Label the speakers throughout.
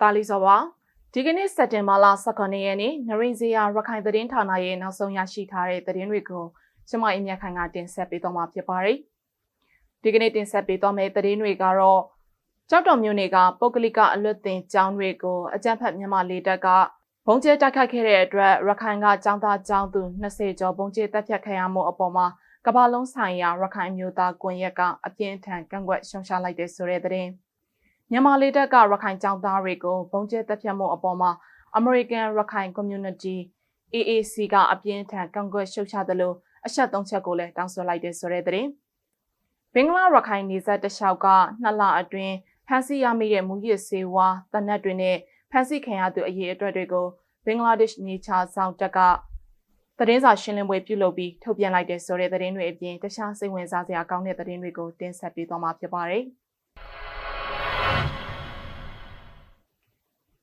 Speaker 1: တာလီစောပါဒီကနေ့စက်တင်ဘာလ18ရက်နေ့နရင်ဇီယာရခိုင်သတင်းဌာနရဲ့နောက်ဆုံးရရှိထားတဲ့သတင်းတွေကိုကျွန်မအင်းမြတ်ခိုင်ကတင်ဆက်ပေးသွားမှာဖြစ်ပါတယ်ဒီကနေ့တင်ဆက်ပေးသွားမယ့်သတင်းတွေကတော့ကြောက်တော်မျိုးတွေကပုဂ္ဂလိကအလွတ်တင်ကျောင်းတွေကိုအကြမ်းဖက်မြန်မာလေတပ်ကဘုံကျဲတိုက်ခိုက်ခဲ့တဲ့အတွက်ရခိုင်ကကျောင်းသားကျောင်းသူ20ကျော်ဘုံကျဲတပ်ဖြတ်ခံရမှုအပေါ်မှာကမ္ဘာလုံးဆိုင်ရာရခိုင်မျိုးသားကွန်ရက်ကအပြင်းထန်ကန့်ကွက်ရှုံချလိုက်တဲ့ဆိုတဲ့သတင်း မြန်မာလေတပ်ကရခိုင်ကျောင်းသားတွေကိုဘုံကျဲတပ်ဖြတ်မှုအပေါ်မှာ American ရခိုင် Community AAC ကအပြင်းထန်ကန့်ကွက်ရှုတ်ချသလိုအချက်သုံးချက်ကိုလည်းတောင်းဆိုလိုက်တဲ့ဆိုတဲ့သတင်းဘင်္ဂလားရခိုင်နေဆက်တလျှောက်ကနှစ်လအတွင်းဖမ်းဆီးရမိတဲ့မူရစ်စေဝါတနက်တွေနဲ့ဖမ်းဆီးခံရသူအရေးအတွက်တွေကိုဘင်္ဂလားဒေ့ရှ်နေချာဆောင်တက်ကသတင်းစာရှင်းလင်းပွဲပြုလုပ်ပြီးထုတ်ပြန်လိုက်တဲ့ဆိုတဲ့သတင်းတွေအပြင်တခြားစိတ်ဝင်စားစရာကောင်းတဲ့သတင်းတွေကိုတင်ဆက်ပေးသွားမှာဖြစ်ပါတယ်။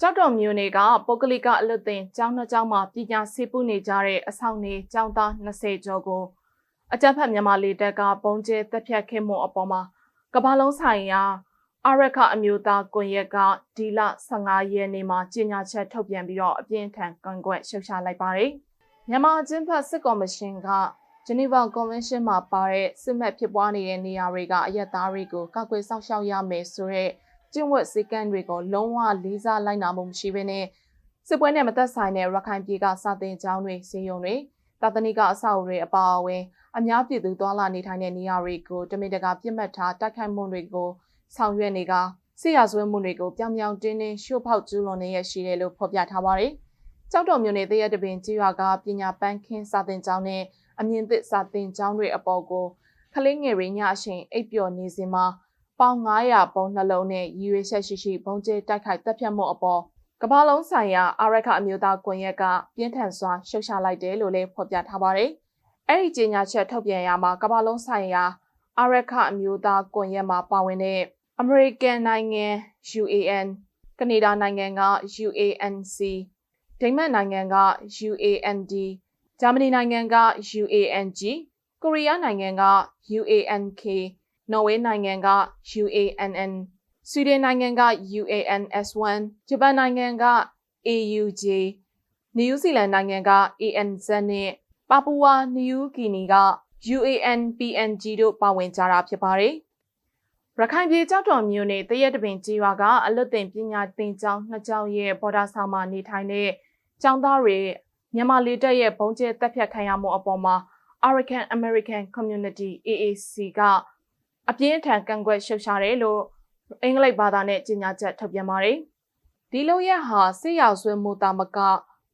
Speaker 1: ကျောက်တော်မျိုးတွေကပုဂ္ဂလိကအလွတ်တင်ကျောင်းနှစ်ကျောင်းမှာပြည်ညာဆေးပူနေကြတဲ့အဆောင်နေကျောင်းသား20ကျော်ကိုအကြမ်းဖက်မြန်မာလေတပ်ကပုံကျဲတပ်ဖြတ်ခဲ့မှုအပေါ်မှာကမ္ဘာလုံးဆိုင်ရာအရခအမျိုးသားကွန်ရက်ကဒီလ15ရက်နေ့မှာကြေညာချက်ထုတ်ပြန်ပြီးတော့အပြင်းထန်ကန့်ကွက်ရှုတ်ချလိုက်ပါတယ်။မြန်မာအကျဉ်းဖတ်စစ်ကော်မရှင်ကဂျနီဗာကွန်ဗင်းရှင်းမှာပါတဲ့စစ်မှတ်ဖြစ်ပွားနေတဲ့နေရာတွေကအရက်သားတွေကိုကောက်ွယ်စောင့်ရှောက်ရမယ်ဆိုတဲ့ ကျင့်ဝတ်စည်းကမ်းတွေကိုလုံးဝလေးစားလိုက်နာမှုမရှိဘဲနဲ့စစ်ပွဲနဲ့မသက်ဆိုင်တဲ့ရခိုင်ပြည်ကစာတင်ကျောင်းတွေစီယုံတွေတာသနိကအဆောက်အဦတွေအပါအဝင်အများပြည်သူသွာလာနေထိုင်တဲ့နေရာတွေကိုတမင်တကာပြစ်မှတ်ထားတိုက်ခိုက်မှုတွေကိုဆောင်ရွက်နေကဆေးရဆွဲမှုတွေကိုပြောင်ပြောင်တင်းတင်းရှို့ဖောက်ကျူးလွန်နေရရှိတယ်လို့ဖော်ပြထားပါတယ်။ကျောက်တော်မြို့နယ်တရက်တပင်ကြီးရွာကပညာပန်းခင်းစာသင်ကျောင်းနဲ့အမြင့်သစ်စာသင်ကျောင်းတွေအပေါ်ကိုကလေးငယ်တွေညအချိန်အိပ်ပျော်နေစဉ်မှာ ပေါင်900ပုံနှလုံးနဲ့ရည်ရွယ်ချက်ရှိရှိဘုံကျဲတိုက်ခိုက်တပ်ဖြတ်မှုအပေါ်ကမ္ဘာလုံးဆိုင်ရာအာရခအမျိုးသားကွန်ရက်ကပြင်းထန်စွာရှုတ်ချလိုက်တယ်လို့လည်းဖော်ပြထားပါတယ်။အဲ့ဒီကြေညာချက်ထုတ်ပြန်ရမှာကမ္ဘာလုံးဆိုင်ရာအာရခအမျိုးသားကွန်ရက်မှာပါဝင်တဲ့အမေရိကန်နိုင်ငံ UAN ကနေဒါနိုင်ငံက UANC ဒိန်းမတ်နိုင်ငံက UAND ဂျာမနီနိုင်ငံက UANG ကိုရီးယားနိုင်ငံက UANK နော်ဝေနိုင်ငံက UANN ဆွီဒင်နိုင်ငံက UANS1 ဂျပန်နိုင်ငံက AUJ နယူးဇီလန်နိုင်ငံက ANZ နဲ့ပါပူဝါနယူးဂီနီက UANPNG တို့ပါဝင်ကြတာဖြစ်ပါတယ်ရခိုင်ပြည်ကြောက်တော်မြို့နယ်တရက်တပင်ကြီးရွာကအလွတ်တင်ပညာသင်ကျောင်းနှစ်ကျောင်းရဲ့ဘော်ဒါဆောင်မှာနေထိုင်တဲ့ကျောင်းသားတွေမြန်မာလေတပ်ရဲ့ဘုံကျဲတပ်ဖြတ်ခံရမှုအပေါ်မှာ American American Community AAC က အပြင်းထန်ကန့်ကွက်ရှုတ်ချတယ်လို့အင်္ဂလိပ်ဘာသာနဲ့ကြေညာချက်ထုတ်ပြန်ပါတယ်။ဒီလိုရက်ဟာစစ်ရောက်ဆွေးမှုတာမက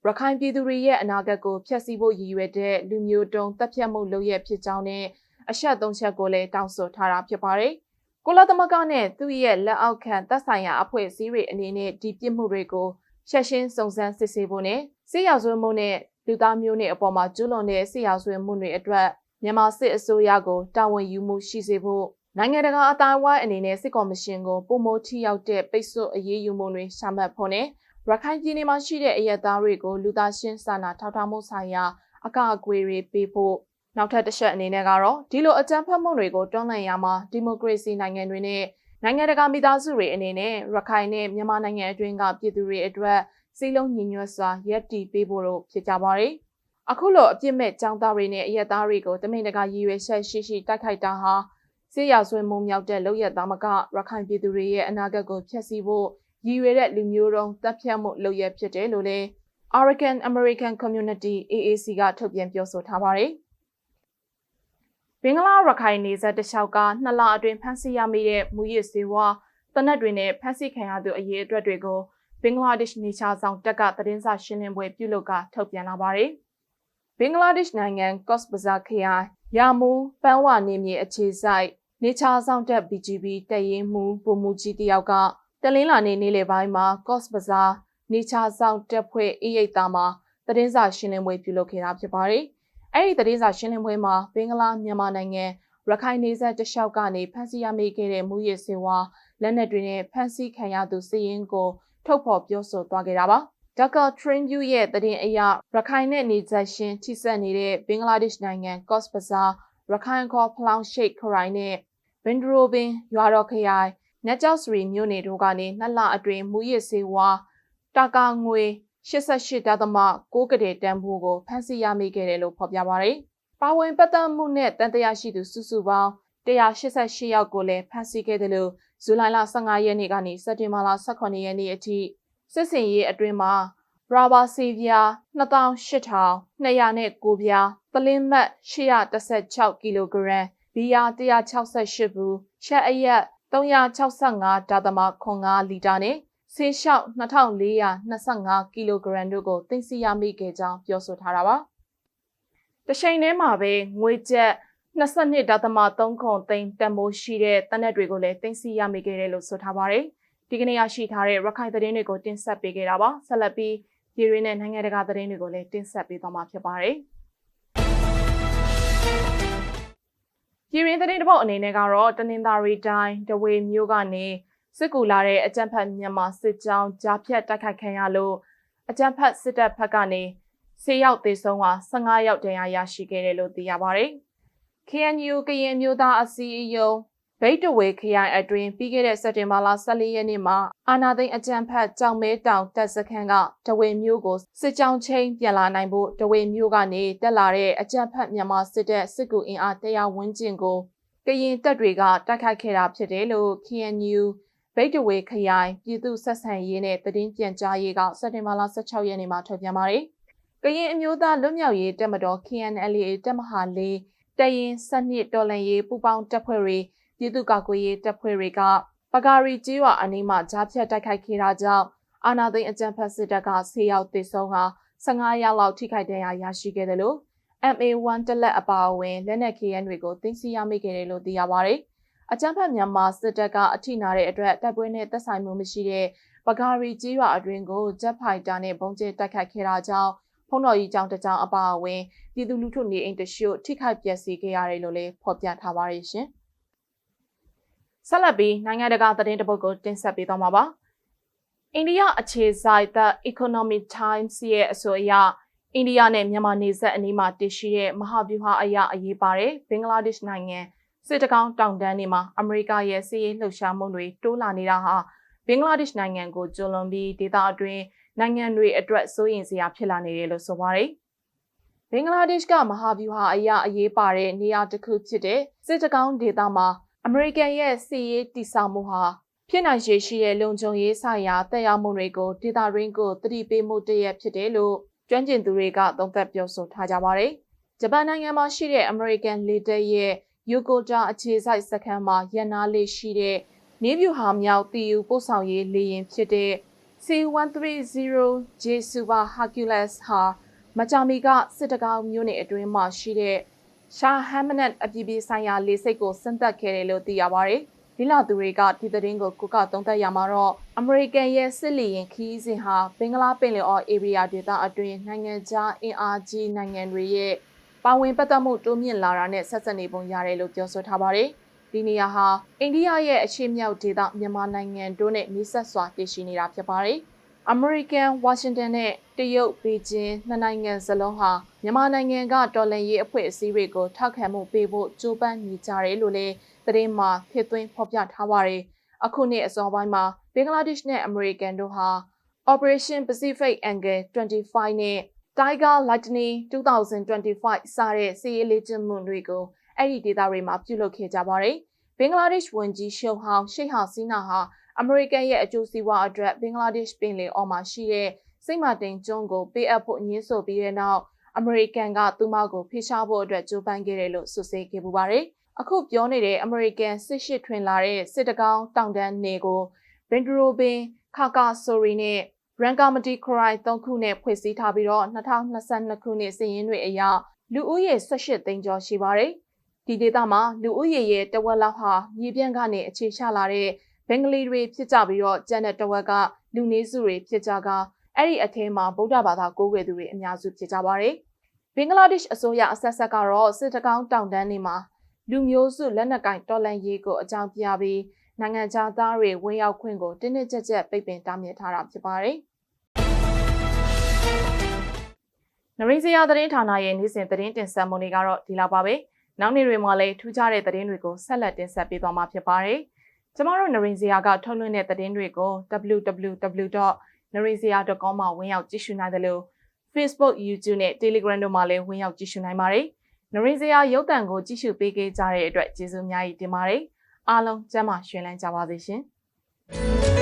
Speaker 1: ရခိုင်ပြည်သူတွေရဲ့အနာဂတ်ကိုဖျက်ဆီးဖို့ရည်ရွယ်တဲ့လူမျိုးတုံးတပ်ဖြတ်မှုလုပ်ရဖြစ်ကြောင်းနဲ့အရှက်သုံးချက်ကိုလည်းတောင်းဆိုထားတာဖြစ်ပါတယ်။ကိုလာသမဂနဲ့သူ့ရဲ့လက်အောက်ခံတပ်ဆိုင်ရာအဖွဲ့အစည်းတွေအနေနဲ့ဒီပြစ်မှုတွေကိုရှက်ရှင်းစုံစမ်းစစ်ဆေးဖို့နဲ့စစ်ရောက်ဆွေးမှုနဲ့လူသားမျိုးနဲ့အပေါ်မှာကျူးလွန်တဲ့စစ်ရောက်ဆွေးမှုတွေအတွက်မြန်မာစစ်အစိုးရကိုတာဝန်ယူမှုရှိစေဖို့ နိုင်ငံတကာအတိုင်းဝိုင်းအနေနဲ့စစ်ကော်မရှင်ကိုပုံမိုးထိရောက်တဲ့ပိတ်ဆို့အရေးယူမှုတွေရှာမှတ်ဖို့နဲ့ရခိုင်ပြည်နယ်မှာရှိတဲ့အရက်သားတွေကိုလူသားရှင်းစာနာထောက်ထားမှုဆိုင်ရာအကအကွေတွေပေးဖို့နောက်ထပ်တစ်ချက်အနေနဲ့ကတော့ဒီလိုအကြမ်းဖက်မှုတွေကိုတွန်းလှန်ရမှာဒီမိုကရေစီနိုင်ငံတွေနဲ့နိုင်ငံတကာမိသားစုတွေအနေနဲ့ရခိုင်နဲ့မြန်မာနိုင်ငံအတွင်းကပြည်သူတွေအတွက်စီးလုံးညီညွတ်စွာရပ်တည်ပေးဖို့တို့ဖြစ်ကြပါတယ်။အခုလိုအပြစ်မဲ့ចောင်းသားတွေနဲ့အရက်သားတွေကိုတမင်တကာရည်ရွယ်ချက်ရှိရှိတိုက်ခိုက်တာဟာ ဆေးရဆွေးမှုမြောက်တဲ့လောက်ရသားမကရခိုင်ပြည်သူတွေရဲ့အနာဂတ်ကိုဖျက်ဆီးဖို့ရည်ရွယ်တဲ့လူမျိုးတုံးတပ်ဖြတ်မှုလုပ်ရဖြစ်တယ်လို့လည်း American American Community AAC ကထုတ်ပြန်ပြောဆိုထားပါတယ်။ဘင်္ဂလားရခိုင်နေဆက်တလျှောက်ကနှစ်လအတွင်းဖမ်းဆီးရမိတဲ့မူရစ်စေဝါတနက်တွေနဲ့ဖမ်းဆီးခံရသူအရေးအတွက်တွေကိုဘင်္ဂလားဒေ့ရှ်နေချာဆောင်တက်ကသတင်းစာရှင်းလင်းပွဲပြုလုပ်ကထုတ်ပြန်လာပါတယ်။ဘင်္ဂလားဒေ့ရှ်နိုင်ငံကော့စ်ဘဇာခရိုင်ရာမူပန်းဝနေမြေအခြေဆိုင် နေချာဆောင်တက် BGB တပ်ရင်းမှုပုံမှုကြီးတယောက်ကတလင်းလာနေနေလေပိုင်းမှာကော့စ်ဘဇာနေချာဆောင်တက်ဖွဲ့အေးရိတ်သားမှာသတင်းစာရှင်းလင်းပွဲပြုလုပ်ခဲ့တာဖြစ်ပါတယ်။အဲ့ဒီသတင်းစာရှင်းလင်းပွဲမှာဘင်္ဂလားမြန်မာနိုင်ငံရခိုင်နေဆက်တလျှောက်ကနေဖမ်းဆီးရမိခဲ့တဲ့မူရစ်စေဝါလက်နက်တွေနဲ့ဖမ်းဆီးခံရသူစည်ရင်ကိုထုတ်ဖော်ပြောဆိုသွားခဲ့တာပါ။ Dhaka Train View ရဲ့သတင်းအရရခိုင်နဲ့နေဆက်ရှင်ထိစပ်နေတဲ့ဘင်္ဂလားဒေ့ရှ်နိုင်ငံ Cox's Bazar ရခိုင်ခေါ်ဖလောင်ရှိတ်ခရိုင်နဲ့ ဘင်ဒရိုဘင်ရွာတော်ခရိုင်မြတ်ကျောက်စရီမြို့နယ်တို့ကနေနှစ်လအတွင်းမူရစ်စေဝါတာကာငွေ88.6ကတဲ့တန်ဖိုးကိုဖမ်းဆီးရမိခဲ့တယ်လို့ဖော်ပြပါရယ်။ပါဝင်ပတ်သက်မှုနဲ့တန်တရားရှိသူစုစုပေါင်း188ယောက်ကိုလည်းဖမ်းဆီးခဲ့တယ်လို့ဇူလိုင်လ15ရက်နေ့ကနေစက်တင်ဘာလ18ရက်နေ့အထိစစ်စင်ရေးအတွင်းမှာရာဘာစီဗီယာ28,209ပြားပလင်းမတ်816ကီလိုဂရမ် ဘီယာ168ဘူးရှက်အရက်365.5လီတာနဲ့ဆေးလျှောက်2425ကီလိုဂရမ်တို့ကိုသိမ်းဆည်းရမိခဲ့ကြောင်းပြောဆိုထားတာပါ။တချိန်တည်းမှာပဲငွေကျပ်22.3ခုသိန်းတန်ဖိုးရှိတဲ့တနက်တွေကိုလည်းသိမ်းဆည်းရမိခဲ့တယ်လို့ဆိုထားပါတယ်။ဒီကနေ့ရရှိထားတဲ့ရခိုင်သတင်းတွေကိုတင်ဆက်ပေးခဲ့တာပါ။ဆက်လက်ပြီးပြည်ရင်းနဲ့နိုင်ငံတကာသတင်းတွေကိုလည်းတင်ဆက်ပေးသွားမှာဖြစ်ပါတယ်။ ပြည်ရင်းသတင်းတစ်ပုဒ်အနေနဲ့ကတော့တနင်္သာရီတိုင်းတဝေမြို့ကနေစစ်ကူလာတဲ့အကြံဖတ်မြန်မာစစ်ကြောင်းကြားဖြတ်တိုက်ခိုက်ခံရလို့အကြံဖတ်စစ်တပ်ဘက်ကနေဆေးရောက်သေဆုံးက15ယောက်တရားရရှိခဲ့တယ်လို့သိရပါတယ်။ KNU ကရင်မျိုးသားအစည်းအရုံး ဗိတ်တဝေခရိုင်အတွင်းပြီးခဲ့တဲ့စက်တင်ဘာလ14ရက်နေ့မှာအာနာသိန်းအကြံဖတ်ကြောင်မဲတောင်တပ်စခန်းကတဝေမျိုးကိုစစ်ကြောင်းချင်းပြန်လာနိုင်ဖို့တဝေမျိုးကနေတက်လာတဲ့အကြံဖတ်မြန်မာစစ်တပ်စစ်ကူအင်အားတရားဝန်းကျင်ကိုကရင်တပ်တွေကတိုက်ခိုက်ခဲ့တာဖြစ်တယ်လို့ KNU ဗိတ်တဝေခရိုင်ပြည်သူဆက်ဆံရေးနဲ့တည်င်းပြန်ကြားရေးကစက်တင်ဘာလ16ရက်နေ့မှာထုတ်ပြန်ပါတယ်။ကရင်အမျိုးသားလွတ်မြောက်ရေးတပ်မတော် KNLA တပ်မဟာလေးတရင်စနစ်တော်လှန်ရေးပူးပေါင်းတပ်ဖွဲ့တွေ ပြည်သူ့ကာကွယ်ရေးတပ်ဖွဲ့တွေကပကာရီကျေးရွာအနီးမှာကြားဖြတ်တိုက်ခိုက်ခဲ့တာကြောင့်အာနာသိန်းအကြံဖက်စစ်တပ်ကဆေးရောက်သေဆုံးက15ရောက်လောက်ထိခိုက်ဒဏ်ရာရရှိခဲ့တယ်လို့ MA1 တက်လက်အပါအဝင်လက်နက် KN တွေကိုသိမ်းဆည်းရမိခဲ့တယ်လို့သိရပါတယ်။အကြမ်းဖက်မြန်မာစစ်တပ်ကအထိနာတဲ့အတွက်တိုက်ပွဲနဲ့သက်ဆိုင်မှုမရှိတဲ့ပကာရီကြီးရွာအတွင်းကိုဂျက်ဖိုက်တာနဲ့ပုံကျဲတိုက်ခိုက်ခဲ့တာကြောင့်ဖုံတော်ကြီးကျောင်းတစ်ကျောင်းအပါအဝင်ပြည်သူလူထုနေအိမ်တရှို့ထိခိုက်ပျက်စီးခဲ့ရတယ်လို့လည်းဖော်ပြထားပါတယ်ရှင်။ ဆက်လက်ပြီးနိုင်ငံတကာသတင်းတပုတ်ကိုတင်ဆက်ပေးသွားမှာပါ။အိန္ဒိယအခြေစိုက် The Economic Times ရဲ့အဆိုအရအိန္ဒိယနဲ့မြန်မာနေဆက်အနီးမှာတည်ရှိတဲ့မဟာဗျူဟာအရာအရေးပါတဲ့ဘင်္ဂလားဒေ့ရှ်နိုင်ငံစစ်တကောင်းတောင်တန်းတွေမှာအမေရိကရဲ့စစ်ရေးလှုပ်ရှားမှုတွေတိုးလာနေတာဟာဘင်္ဂလားဒေ့ရှ်နိုင်ငံကိုကျွလွန်ပြီးဒေသအတွင်းနိုင်ငံတွေအတွက်စိုးရိမ်စရာဖြစ်လာနေတယ်လို့ဆိုပါတယ်။ဘင်္ဂလားဒေ့ရှ်ကမဟာဗျူဟာအရာအရေးပါတဲ့နေရာတစ်ခုဖြစ်တဲ့စစ်တကောင်းဒေသမှာ အမေရိကန်ရဲ့စစ်ရေးတည်ဆောက်မှုဟာဖြစ်နိုင်ရရှိတဲ့လုံခြုံရေးဆိုင်ရာတက်ရောက်မှုတွေကိုဒေသရင်းကိုတတိပေးမှုတရဖြစ်တယ်လို့ကျွမ်းကျင်သူတွေကသုံးသပ်ပြောဆိုထားကြပါတယ်။ဂျပန်နိုင်ငံမှာရှိတဲ့အမေရိကန်လေတပ်ရဲ့ယူကိုတာအခြေစိုက်စခန်းမှာရန်နာလေးရှိတဲ့နေဗျူဟာမြောက်တီယူပို့ဆောင်ရေးလေယာဉ်ဖြစ်တဲ့ C130J Super Hercules ဟာမကြာမီကစစ်တကောင်းမြို့နယ်အတွင်းမှာရှိတဲ့ ရှာဟမ်မနတ်အပြည်ပြည်ဆိုင်ရာလေဆိပ်ကိုဆင်းသက်ခဲ့တယ်လို့သိရပါတယ်။ဒီလာသူတွေကဒီသတင်းကိုကုကသုံးသပ်ရမှာတော့အမေရိကန်ရဲ့စစ်လီရင်ခီးစဉ်ဟာဘင်္ဂလားပင်လယ်အော်အေရီးယားဒေသအတွင်းနိုင်ငံခြားအင်အားကြီးနိုင်ငံတွေရဲ့ပါဝင်ပတ်သက်မှုတိုးမြင့်လာတာနဲ့ဆက်စပ်နေပုံရတယ်လို့ပြောဆိုထားပါတယ်။ဒီနေရာဟာအိန္ဒိယရဲ့အရှေ့မြောက်ဒေသမြန်မာနိုင်ငံတို့နဲ့နှိစက်စွာတည်ရှိနေတာဖြစ်ပါတယ်။ အမေရိကန်ဝါရှင်တန်နဲ့တရုတ်ဘေကျင်းနှစ်နိုင်ငံစလုံးဟာမြန်မာနိုင်ငံကတော်လှန်ရေးအဖွဲ့အစည်းတွေကိုထောက်ခံမှုပေးဖို့ကြိုးပမ်းနေကြတယ်လို့လည်းသတင်းမှာထည့်သွင်းဖော်ပြထားပါတယ်။အခုနှစ်အစောပိုင်းမှာဘင်္ဂလားဒေ့ရှ်နဲ့အမေရိကန်တို့ဟာ Operation Pacific Angle 25နဲ့ Tiger Lightning 2025စတဲ့စီးရေးလေ့ကျင့်မှုတွေကိုအဲ့ဒီဒေသတွေမှာပြုလုပ်ခဲ့ကြပါတယ်။ဘင်္ဂလားဒေ့ရှ်ဝန်ကြီးရှုံဟောင်းရှိတ်ဟာစီနာဟာ အမေရိကန်ရဲ့အကျိုးစီးပွားအတွက်ဘင်္ဂလားဒေ့ရှ်ပင်လယ်အော်မှာရှိတဲ့စိတ်မာတင်ကျွန်းကိုပေးအပ်ဖို့ညှင်းဆိုပြီးတဲ့နောက်အမေရိကန်ကသူမကိုဖိရှားဖို့အတွက်ကြိုးပမ်းခဲ့တယ်လို့ဆွဆွဲခဲ့ပူပါတယ်။အခုပြောနေတဲ့အမေရိကန်စစ်ရှိထွင်လာတဲ့စစ်တကောင်းတောင်တန်းနေကိုဘင်ဒရိုဘင်ခါကာဆိုရီနဲ့ရန်ကာမတီခရိုင်3ခုနဲ့ဖွဲ့စည်းထားပြီးတော့2022ခုနှစ်စီးရင်တွေအရလူဦးရေ18သိန်းကျော်ရှိပါတယ်။ဒီဒေသမှာလူဦးရေရဲ့တဝက်လောက်ဟာမြေပြန့်ကနေအခြေချလာတဲ့ ဘင်္ဂလီတွေဖြစ်ကြပြီးတော့ကျန်တဲ့တဝက်ကလူနည်းစုတွေဖြစ်ကြကအဲ့ဒီအထဲမှာဗုဒ္ဓဘာသာကိုးကွယ်သူတွေအများစုဖြစ်ကြပါတယ်။ဘင်္ဂလားဒေ့ရှ်အစိုးရအဆက်ဆက်ကတော့စစ်တကောင်းတောင်တန်းတွေမှာလူမျိုးစုလက်နက်ကင်တော်လန်ရေးကိုအကြောင်းပြပြီးနိုင်ငံခြားသားတွေဝင်ရောက်ခွင့်ကိုတင်းတင်းကြပ်ကြပ်ပိတ်ပင်တားမြစ်ထားတာဖြစ်ပါတယ်။နရိစရာသတင်းဌာနရဲ့နေ့စဉ်သတင်းတင်ဆက်မှုတွေကတော့ဒီလောက်ပါပဲ။နောက်နေ့တွေမှာလည်းထူးခြားတဲ့သတင်းတွေကိုဆက်လက်တင်ဆက်ပေးသွားမှာဖြစ်ပါတယ်။ ကျမတို့နရင်စရာကထုတ်လွှင့်တဲ့သတင်းတွေကို www.narinsia.com မှာဝင်ရောက်ကြည့်ရှုနိုင်တယ်လို့ Facebook, YouTube နဲ့ Telegram တို့မှာလည်းဝင်ရောက်ကြည့်ရှုနိုင်ပါတယ်။နရင်စရာရုပ်သံကိုကြည့်ရှုပေးခဲ့ကြတဲ့အတွက်ကျေးဇူးအများကြီးတင်ပါတယ်။အားလုံးကျမ်းမာရွှင်လန်းကြပါစေရှင်။